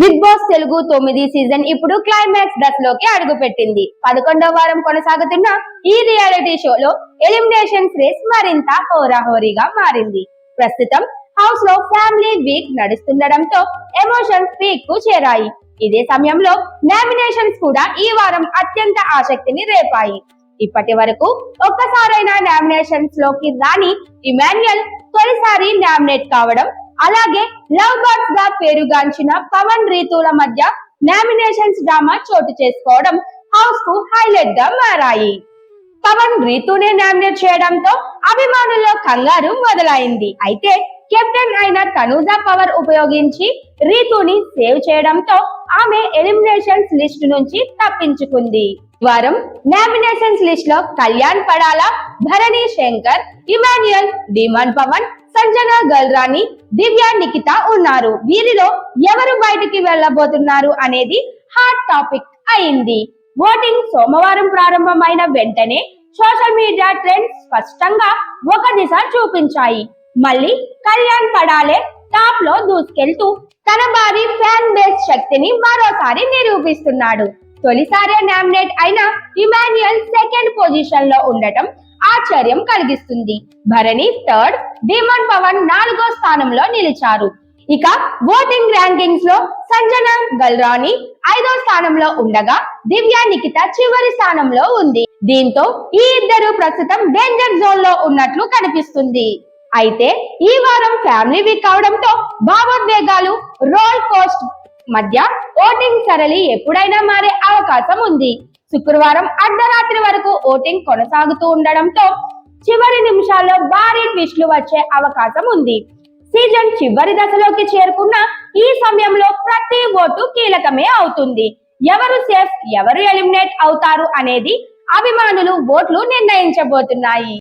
Big boss Telugu తొమ్మిది season ఇప్పుడు climax దశలోకి అడుగుపెట్టింది. పదకొండవ వారం కొనసాగుతున్న ఈ రియాలిటీ షోలో ఎలిమినేషన్స్ రేస్ మరింత హోరాహోరీగా మారింది. ప్రస్తుతం హౌస్లో ఫ్యామిలీ వీక్ నడుస్తుండడంతో ఎమోషన్స్ పీక్కు చేరాయి. ఇదే సమయంలో నామినేషన్స్ కూడా ఈ వారం అత్యంత ఆసక్తిని రేపాయి. ఇప్పటి వరకు ఒక్కసారైనా నామినేషన్స్లోకి రాని ఇమాన్యుయల్ తొలిసారి నామినేట్ కావడం అలాగే లవ్ బర్డ్స్గా పేరుగాంచిన పవన్ రీతుల మధ్య నామినేషన్స్ డ్రామా చోటు చేసుకోవడం హౌస్కు హైలైట్గా మారాయి. పవన్ రీతునే నామినేట్ చేయడంతో అభిమానుల్లో కంగారు మొదలైంది. అయితే కెప్టెన్ అయిన తనూజా పవర్ ఉపయోగించి రీతుని సేవ్ చేయడంతో ఆమె ఎలిమినేషన్స్ లిస్ట్ నుంచి తప్పించుకుంది. వారం నామినేషన్స్ లిస్ట్లో కళ్యాణ్ పడాల భరణి శంకర్ ఇమాన్యుయల్ డిమాండ్ పవన్ సంజన గల్రాని దివ్య నిఖిత ఉన్నారు. వీరిలో ఎవరు బయటికి వెళ్ళబోతున్నారు అనేది హాట్ టాపిక్ అయింది. ఓటింగ్ సోమవారం ప్రారంభమైన వెంటనే సోషల్ మీడియా ట్రెండ్స్ స్పష్టంగా ఒక దిశ చూపించాయి. మళ్ళీ కళ్యాణ్ పడాలే టాప్లో దూసుకెళ్తూ తన భారీ ఫ్యాన్ బేస్ శక్తిని మరోసారి నిరూపిస్తున్నాడు. తొలిసారి నామినేట్ అయిన ఇమాన్యుయల్ సెకండ్ పొజిషన్లో ఉండటం ఆశ్చర్యం కలిగిస్తుంది. భరణి థర్డ్ భీమన్ పవన్ నాలుగో స్థానంలో నిలిచారు. ఇక ఓటింగ్ ర్యాంకింగ్స్లో సంజన గల్రాని ఐదో స్థానంలో ఉండగా దివ్య నిఖిత చివరి స్థానంలో ఉంది. దీంతో ఈ ఇద్దరు ప్రస్తుతం డేంజర్ జోన్లో ఉన్నట్లు కనిపిస్తుంది. అయితే ఈ వారం ఫ్యామిలీ వీక్ అవడంతో భావోద్వేగాలు రోల్ కోస్ట్ మధ్య ఓటింగ్ సరళి ఎప్పుడైనా మారే అవకాశం ఉంది. శుక్రవారం అర్ధరాత్రి వరకు ఓటింగ్ కొనసాగుతూ ఉండడంతో చివరి నిమిషాల్లో భారీ ట్విస్టులు వచ్చే అవకాశం ఉంది. సీజన్ చివరి దశలోకి చేరుకున్న ఈ సమయంలో ప్రతి ఓటు కీలకమే అవుతుంది. ఎవరు సేఫ్ ఎవరు ఎలిమినేట్ అవుతారు అనేది అభిమానులు ఓట్లు నిర్ణయించబోతున్నాయి.